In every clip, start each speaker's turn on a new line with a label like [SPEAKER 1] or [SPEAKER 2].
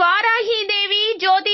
[SPEAKER 1] இவ்வாறாகி இதை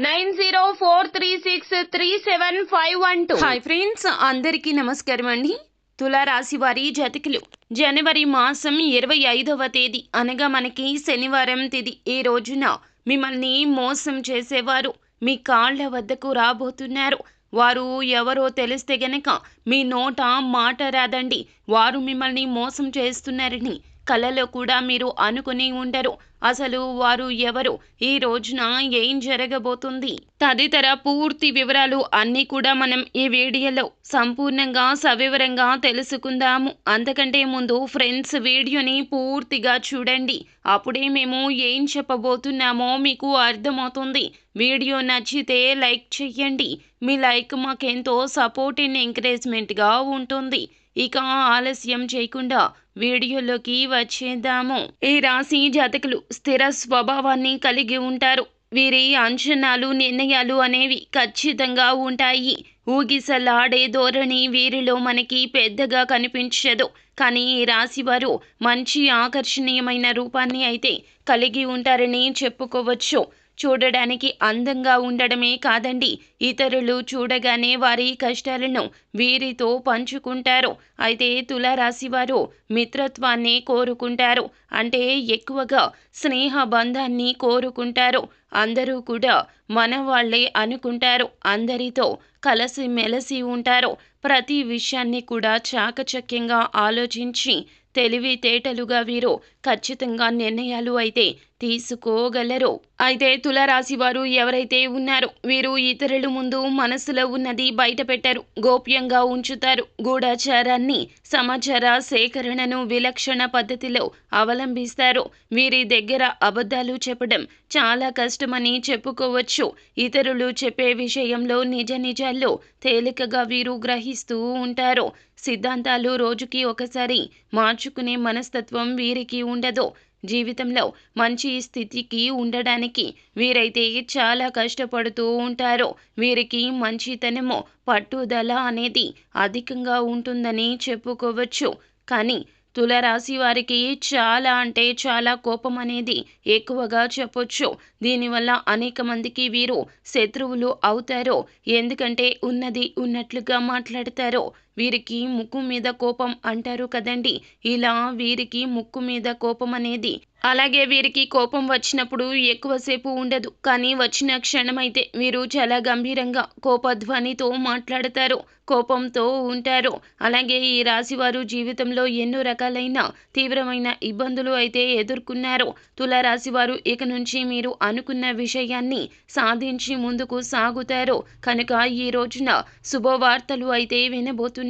[SPEAKER 1] nine zero four three six three seven five one two. Hi friends అందరికీ నమస్కారం అండి. తులారాశి వారి జతకులు. జనవరి మాసం ఇరవై ఐదవ తేదీ అనగా మనకి శనివారం తేదీ ఈ రోజున మిమ్మల్ని మోసం చేసేవారు. మీ కాళ్ళ వద్దకు రాబోతున్నారు. వారు ఎవరో తెలిస్తే గనక మీ నోట మాట రాదండి. వారు మిమ్మల్ని మోసం చేస్తున్నారని కలలో కూడా మీరు అనుకుని ఉండరు. అసలు వారు ఎవరు? ఈ రోజున ఏం జరగబోతుంది? తదితర పూర్తి వివరాలు అన్నీ కూడా మనం ఈ వీడియోలో సంపూర్ణంగా సవివరంగా తెలుసుకుందాము. అంతకంటే ముందు ఫ్రెండ్స్ వీడియోని పూర్తిగా చూడండి. అప్పుడే మేము ఏం చెప్పబోతున్నామో మీకు అర్థమవుతుంది. వీడియో నచ్చితే లైక్ చెయ్యండి మీ లైక్ మాకెంతో సపోర్ట్ అండ్ ఎంకరేజ్మెంట్గా ఉంటుంది. ఇక ఆలస్యం చేయకుండా వీడియోలోకి వచ్చేద్దాము. ఈ రాశి జాతకులు స్థిర స్వభావాన్ని కలిగి ఉంటారు. వీరి అంచనాలు నిర్ణయాలు అనేవి ఖచ్చితంగా ఉంటాయి. ఊగిసలాడే ధోరణి వీరిలో మనకి పెద్దగా కనిపించదు. కానీ ఈ రాశి వారు మంచి ఆకర్షణీయమైన రూపాన్ని అయితే కలిగి ఉంటారని చెప్పుకోవచ్చు. చూడడానికి అందంగా ఉండడమే కాదండి. ఇతరులు చూడగానే వారి కష్టాలను వీరితో పంచుకుంటారు. అయితే తులారాశి వారు మిత్రత్వాన్ని కోరుకుంటారు. అంటే ఎక్కువగా స్నేహ బంధాన్ని కోరుకుంటారు. అందరూ కూడా మన వాళ్ళే అనుకుంటారు. అందరితో కలసి మెలసి ఉంటారు. ప్రతి విషయాన్ని కూడా చాకచక్యంగా ఆలోచించి తెలివితేటలుగా వీరు ఖచ్చితంగా నిర్ణయాలు అయితే తీసుకోగలరు. అయితే తులరాశి వారు ఎవరైతే ఉన్నారో వీరు ఇతరుల ముందు మనసులో ఉన్నది బయట పెట్టారు గోప్యంగా ఉంచుతారు. గూఢాచారాన్ని సమాచార సేకరణను విలక్షణ పద్ధతిలో అవలంబిస్తారు. వీరి దగ్గర అబద్ధాలు చెప్పడం చాలా కష్టమని చెప్పుకోవచ్చు. ఇతరులు చెప్పే విషయంలో నిజ నిజాల్లో తేలికగా వీరు గ్రహిస్తూ ఉంటారు. సిద్ధాంతాలు రోజుకి ఒకసారి మార్చుకునే మనస్తత్వం వీరికి ఉండదు. జీవితంలో మంచి స్థితికి ఉండడానికి వీరైతే చాలా కష్టపడుతూ ఉంటారు. వీరికి మంచితనము పట్టుదల అనేది అధికంగా ఉంటుందని చెప్పుకోవచ్చు. కానీ తులరాశి వారికి చాలా అంటే చాలా కోపం అనేది ఎక్కువగా చెప్పొచ్చు. దీనివల్ల అనేక మందికి వీరు శత్రువులు అవుతారు. ఎందుకంటే ఉన్నది ఉన్నట్లుగా మాట్లాడతారు. వీరికి ముక్కు మీద కోపం అంటారు కదండి. ఇలా వీరికి ముక్కు మీద కోపం అనేది. అలాగే వీరికి కోపం వచ్చినప్పుడు ఎక్కువసేపు ఉండదు. కానీ వచ్చిన క్షణమైతే వీరు చాలా గంభీరంగా కోపధ్వనితో మాట్లాడతారు. కోపంతో ఉంటారు. అలాగే ఈ రాశివారు జీవితంలో ఎన్నో రకాలైన తీవ్రమైన ఇబ్బందులు అయితే ఎదుర్కొన్నారు. తులారాశివారు ఇక నుంచి మీరు అనుకున్న విషయాన్ని సాధించి ముందుకు సాగుతారు. కనుక ఈ రోజున శుభవార్తలు అయితే వినబోతున్నారు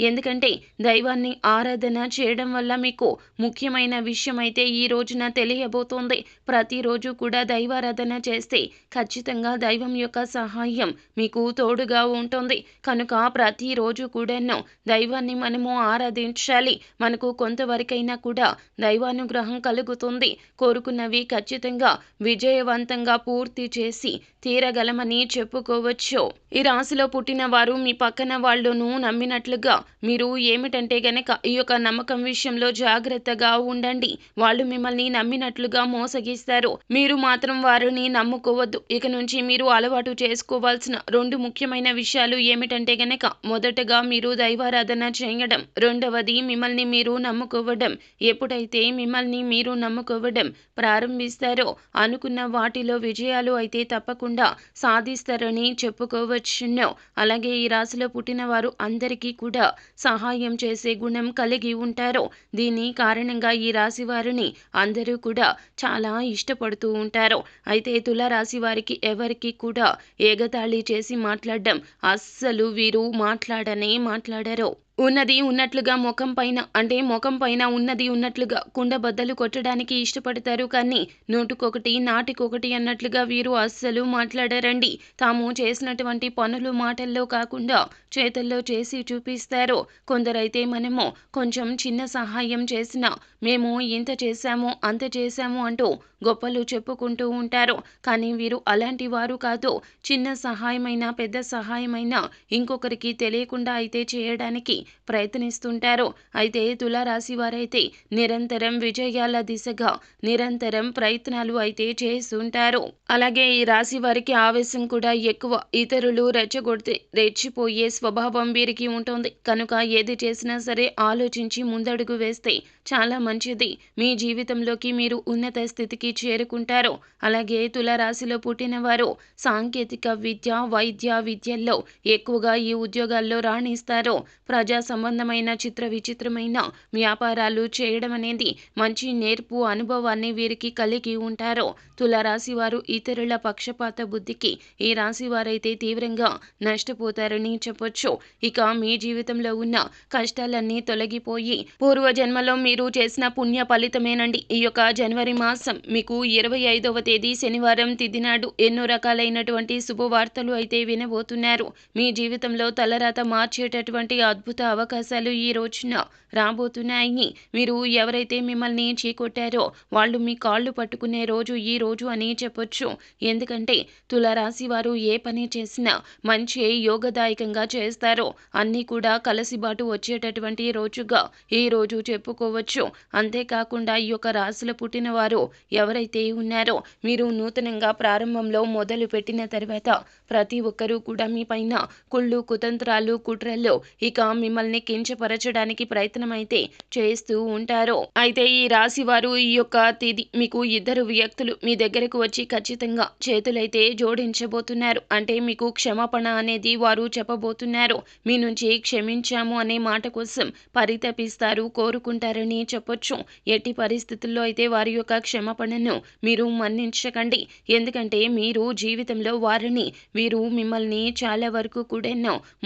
[SPEAKER 1] ఎందుకంటే దైవాన్ని ఆరాధన చేయడం వల్ల మీకు ముఖ్యమైన విషయం అయితే ఈ రోజున తెలియబోతోంది. ప్రతిరోజు కూడా దైవారాధన చేస్తే ఖచ్చితంగా దైవం యొక్క సహాయం మీకు తోడుగా ఉంటుంది. కనుక ప్రతిరోజు కూడాను దైవాన్ని మనము ఆరాధించాలి. మనకు కొంతవరకైనా కూడా దైవానుగ్రహం కలుగుతుంది. కోరుకున్నవి ఖచ్చితంగా విజయవంతంగా పూర్తి చేసి తీరగలమని చెప్పుకోవచ్చు. ఈ రాశిలో పుట్టిన వారు మీ పక్కన వాళ్ళను నమ్మినట్లుగా మీరు ఏమిటంటే గనక ఈ యొక్క నమ్మకం విషయంలో జాగ్రత్తగా ఉండండి. వాళ్ళు మిమ్మల్ని నమ్మినట్లుగా మోసగిస్తారు. మీరు మాత్రం వారిని నమ్ముకోవద్దు. ఇక నుంచి మీరు అలవాటు చేసుకోవాల్సిన రెండు ముఖ్యమైన విషయాలు ఏమిటంటే గనక మొదటగా మీరు దైవారాధన చేయడం రెండవది మిమ్మల్ని మీరు నమ్ముకోవడం. ఎప్పుడైతే మిమ్మల్ని మీరు నమ్ముకోవడం ప్రారంభిస్తారో అనుకున్న వాటిలో విజయాలు అయితే తప్పకుండా సాధిస్తారని చెప్పుకోవచ్చును. అలాగే ఈ రాశిలో పుట్టిన వారు అందరికీ కూడా సహాయం చేసే గుణం కలిగి ఉంటారు. దీని కారణంగా ఈ రాశి వారిని అందరూ కూడా చాలా ఇష్టపడుతూ ఉంటారు. అయితే తులారాశి వారికి ఎవరికి కూడా ఏగతాళి చేసి మాట్లాడడం అస్సలు వీరు మాట్లాడనే మాట్లాడరు. ఉన్నది ఉన్నట్లుగా ముఖం పైన అంటే ముఖం పైన ఉన్నది ఉన్నట్లుగా కుండ బద్దలు కొట్టడానికి ఇష్టపడతారు. కానీ నోటుకొకటి నాటికొకటి అన్నట్లుగా వీరు అస్సలు మాట్లాడరండి. తాము చేసినటువంటి పనులు మాటల్లో కాకుండా చేతల్లో చేసి చూపిస్తారు. కొందరైతే మనము కొంచెం చిన్న సహాయం చేసినా మేము ఇంత చేశాము అంత చేశాము అంటూ గొప్పలు చెప్పుకుంటూ ఉంటారు. కానీ వీరు అలాంటి వారు కాదు. చిన్న సహాయమైనా పెద్ద సహాయమైనా ఇంకొకరికి తెలియకుండా అయితే చేయడానికి ప్రయత్నిస్తుంటారు. అయితే తులారాశి వారైతే నిరంతరం విజయాల దిశగా నిరంతరం ప్రయత్నాలు అయితే చేస్తుంటారు. అలాగే ఈ రాశి వారికి ఆవేశం కూడా ఎక్కువ. ఇతరులు రెచ్చగొడితే రెచ్చిపోయే స్వభావం వీరికి ఉంటుంది. కనుక ఏది చేసినా సరే ఆలోచించి ముందడుగు వేస్తే చాలా మంచిది. మీ జీవితంలోకి మీరు ఉన్నత స్థితికి చేరుకుంటారు. అలాగే తులరాశిలో పుట్టిన వారు సాంకేతిక విద్య వైద్య విద్యల్లో ఎక్కువగా ఈ ఉద్యోగాల్లో రాణిస్తారు. ప్రజా సంబంధమైన చిత్ర విచిత్రమైన వ్యాపారాలు చేయడం అనేది మంచి నేర్పు అనుభవాన్ని వీరికి కలిగి ఉంటారు. తులరాశి వారు ఇతరుల పక్షపాత బుద్ధికి ఈ రాశి వారైతే తీవ్రంగా నష్టపోతారని చెప్పొచ్చు. ఇక మీ జీవితంలో ఉన్న కష్టాలన్నీ తొలగిపోయి పూర్వజన్మలో మీరు చేసిన పుణ్య ఫలితమేనండి. ఈ యొక్క జనవరి మాసం మీకు ఇరవై ఐదవ తేదీ శనివారం తిదినాడు ఎన్నో రకాలైనటువంటి శుభవార్తలు అయితే వినబోతున్నారు. మీ జీవితంలో తలరాత మార్చేటటువంటి అద్భుత అవకాశాలు ఈ రోజున రాబోతున్నాయి. మీరు ఎవరైతే మిమ్మల్ని చీకొట్టారో వాళ్ళు మీ కాళ్ళు పట్టుకునే రోజు ఈ రోజు అని చెప్పొచ్చు. ఎందుకంటే తులరాశి వారు ఏ పని చేసినా మంచి యోగదాయకంగా చేస్తారో. అన్నీ కూడా కలసిబాటు వచ్చేటటువంటి రోజుగా ఈ రోజు చెప్పుకోవచ్చు. అంతేకాకుండా ఈ యొక్క రాశిలో పుట్టిన వారు ఎవరైతే ఉన్నారో మీరు నూతనంగా ప్రారంభంలో మొదలు పెట్టిన తర్వాత ప్రతి ఒక్కరూ కూడా మీ పైన కుళ్ళు కుతంత్రాలు కుట్రలు ఇక మిమ్మల్ని మిమ్మల్ని కించపరచడానికి ప్రయత్నం అయితే చేస్తూ ఉంటారు. అయితే ఈ రాశి వారు ఈ యొక్క తిది మీకు ఇద్దరు వ్యక్తులు మీ దగ్గరకు వచ్చి ఖచ్చితంగా చేతులైతే జోడించబోతున్నారు. అంటే మీకు క్షమాపణ అనేది వారు చెప్పబోతున్నారు. మీ నుంచి క్షమించాము అనే మాట కోసం పరితపిస్తారు కోరుకుంటారని చెప్పొచ్చు. ఎట్టి పరిస్థితుల్లో అయితే వారి యొక్క క్షమాపణను మీరు మన్నించకండి. ఎందుకంటే మీరు జీవితంలో వారిని వీరు మిమ్మల్ని చాలా వరకు కూడా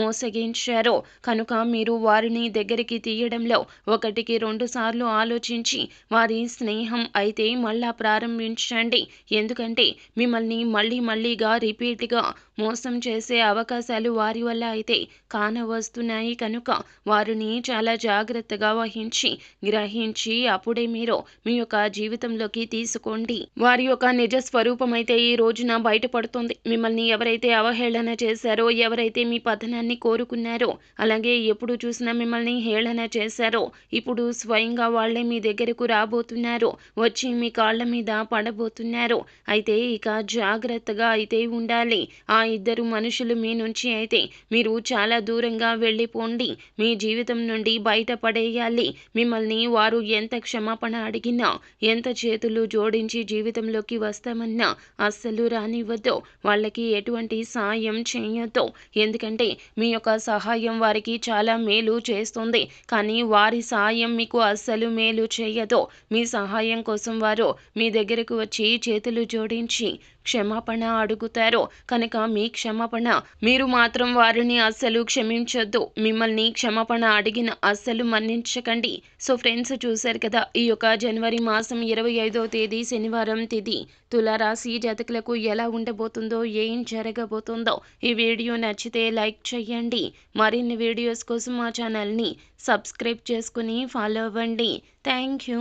[SPEAKER 1] మోసగించారు. కనుక మీరు వారిని దగ్గరికి తీయడంలో ఒకటికి రెండు సార్లు ఆలోచించి వారి స్నేహం అయితే మళ్ళా ప్రారంభించండి. ఎందుకంటే మిమ్మల్ని మళ్ళీ మళ్ళీగా రిపీట్గా మోసం చేసే అవకాశాలు వారి వల్ల అయితే కానవస్తున్నాయి. కనుక వారిని చాలా జాగ్రత్తగా వహించి గ్రహించి అప్పుడే మీరు మీ యొక్క జీవితంలోకి తీసుకోండి. వారి యొక్క నిజ స్వరూపం అయితే ఈ రోజున బయటపడుతుంది. మిమ్మల్ని ఎవరైతే అవహేళన చేశారో ఎవరైతే మీ పతనాన్ని కోరుకున్నారో అలాగే ఎప్పుడు చూసినా మిమ్మల్ని హేళన చేశారో. ఇప్పుడు స్వయంగా వాళ్ళే మీ దగ్గరకు రాబోతున్నారు. వచ్చి మీ కాళ్ళ మీద పడబోతున్నారు. అయితే ఇక జాగ్రత్తగా అయితే ఉండాలి. ఆ ఇద్దరు మనుషులు మీ నుంచి అయితే మీరు చాలా దూరంగా వెళ్ళిపోండి. మీ జీవితం నుండి బయటపడేయాలి. మిమ్మల్ని వారు ఎంత క్షమాపణ అడిగినా ఎంత చేతులు జోడించి జీవితంలోకి వస్తామన్నా అస్సలు రానివ్వద్దు. వాళ్ళకి ఎటువంటి సాయం చేయొద్దు. ఎందుకంటే మీ యొక్క సహాయం వారికి చాలా మేలు చేస్తుంది. కానీ వారి సాయం మీకు అస్సలు మేలు చేయదు. మీ సహాయం కోసం వారు మీ దగ్గరకు వచ్చి చేతులు జోడించి క్షమాపణ అడుగుతారో. కనుక మీ క్షమాపణ మీరు మాత్రం వారిని అస్సలు క్షమించొద్దు. మిమ్మల్ని క్షమాపణ అడిగిన అస్సలు మన్నించకండి. సో ఫ్రెండ్స్ చూశారు కదా ఈ యొక్క జనవరి మాసం ఇరవై ఐదో తేదీ శనివారం తేదీ. తులారాశి జాతకులకు ఎలా ఉండబోతుందో ఏం జరగబోతుందో ఈ వీడియో నచ్చితే లైక్ చేయండి. మరిన్ని వీడియోస్ కోసం మా ఛానల్ని సబ్స్క్రైబ్ చేసుకుని ఫాలో అవ్వండి. Thank you.